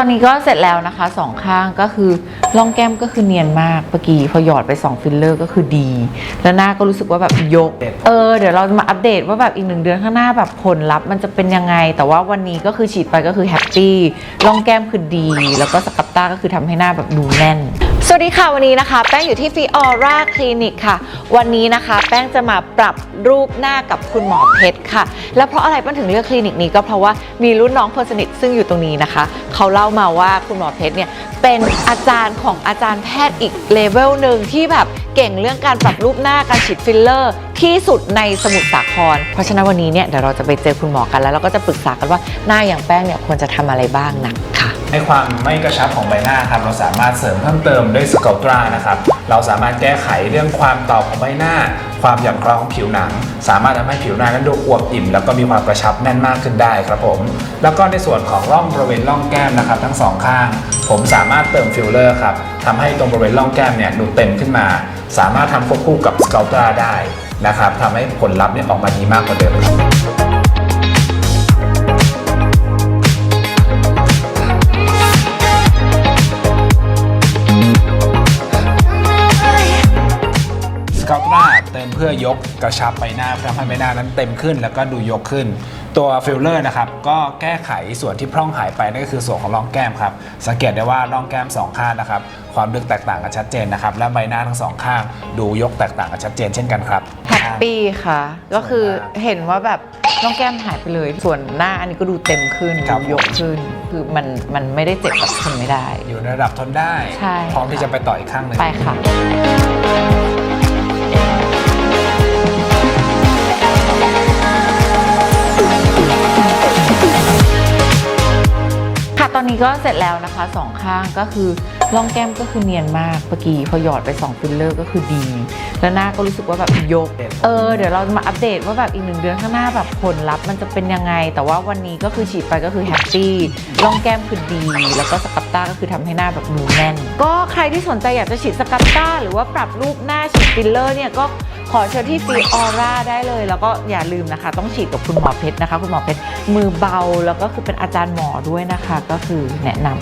ตอนนี้ก็เสร็จแล้วนะคะสองข้างก็คือร่องแก้มก็คือเนียนมากเมื่อกี้พอหยอดไป 2 ฟิลเลอร์ก็คือดี แล้วหน้าก็รู้สึกว่าแบบยก เออเดี๋ยวเรามาอัปเดตว่าแบบอีกหนึ่งเดือนข้างหน้าแบบผลลัพธ์มันจะเป็นยังไง แต่ว่าวันนี้ก็คือฉีดไปก็คือแฮปปี้ร่องแก้มคือดี แล้วก็สกับต้าก็คือทำให้หน้าแบบดูแน่น สวัสดีค่ะวันนี้นะคะ แป้งอยู่ที่ฟิออร่าคลินิกค่ะ วันนี้นะคะ แป้งจะมาปรับรูปหน้ากับคุณหมอเพชรค่ะ แล้วเพราะอะไรแป้งถึงเลือกคลินิกนี้ก็เพราะว่ามีรุ่นน้องคนสนิทซึ่งอยู่ตรงนี้นะคะ เขาเล่ามาว่าคุณหมอเพชรเนี่ยเป็นอาจารย์ของอาจารย์แพทย์อีกเลเวลหนึ่งที่แบบเก่งเรื่องการปรับรูปหน้าการฉีดฟิลเลอร์ ที่สุดในสมุทรสาคร เพราะฉะนั้นวันนี้เนี่ยเดี๋ยวเราจะไปเจอคุณหมอกันแล้วเราก็จะปรึกษากันว่าหน้าอย่างแป้งเนี่ยควรจะทำอะไรบ้างนะค่ะให้ความไม่กระชับของใบหน้าครับเราสามารถเสริมเพิ่มเติมด้วยสเกลตรานะครับ เราสามารถแก้ไขเรื่องความตอบของใบหน้า ความหย่อนคล้อยของผิวหนัง สามารถทำให้ผิวหน้านั้นดูอวบอิ่ม แล้วก็มีความกระชับแน่นมากขึ้นได้ครับผม แล้วก็ในส่วนของร่องบริเวณร่องแก้มนะครับทั้งสองข้าง ผมสามารถเติมฟิลเลอร์ครับทำให้ตรงบริเวณร่องแก้มเนี่ยดูเต็มขึ้นมา สามารถทำควบคู่กับสเกลตราได้นะครับทำให้ผลลัพธ์เนี่ยออกมาดีมากกว่าเดิมครับ พื่อยกกระชับใบหน้าเพื่อทำให้ใบหน้านั้นเต็มขึ้น แล้วก็ดูยกขึ้น ตัวฟิลเลอร์นะครับก็แก้ไขส่วนที่พร่องหายไปนั่นก็คือส่วนของร่องแก้มครับสังเกตได้ว่าร่องแก้มสองข้างนะครับความลึกแตกต่างกันชัดเจนนะครับและใบหน้าทั้งสองข้าง ดูยกแตกต่างกันชัดเจนเช่นกันครับ แฮปปี้ค่ะ ก็คือสวยมากเห็นว่าแบบน้องแก้มหายไปเลย ส่วนหน้าอันนี้ก็ดูเต็มขึ้นครับดูยกขึ้น คือมันมันไม่ได้เจ็บแบบทนไม่ได้ อยู่ในระดับทนได้ ใช่ พร้อมที่จะไปต่ออีกข้างหนึ่งไปค่ะ อนนี้ก็เสร็จแล้วนะคะสองข้างก็คือร่องแก้มก็คือเนียนมากเมื่อกี้พอหยอดไป2ฟิลเลอร์ก็คือดี แล้วหน้าก็รู้สึกว่าแบบยก เออเดี๋ยวเรามาอัปเดตว่าแบบอีกหนึ่งเดือนข้างหน้าแบบผลลัพธ์มันจะเป็นยังไง แต่ว่าวันนี้ก็คือฉีดไปก็คือแฮปปี้ร่องแก้มคือดี แล้วก็สครับต้าก็คือทำให้หน้าแบบดูแน่น ก็ใครที่สนใจอยากจะฉีดสครับต้า หรือว่าปรับรูปหน้าฉีดฟิลเลอร์เนี่ยก็ ขอเชอที่ฟีออร่าได้เลย แล้วก็อย่าลืมนะคะ ต้องฉีดกับคุณหมอเพชรนะคะ คุณหมอเพชรมือเบาแล้วก็คือเป็นอาจารย์หมอด้วยนะคะ ก็คือแนะนำ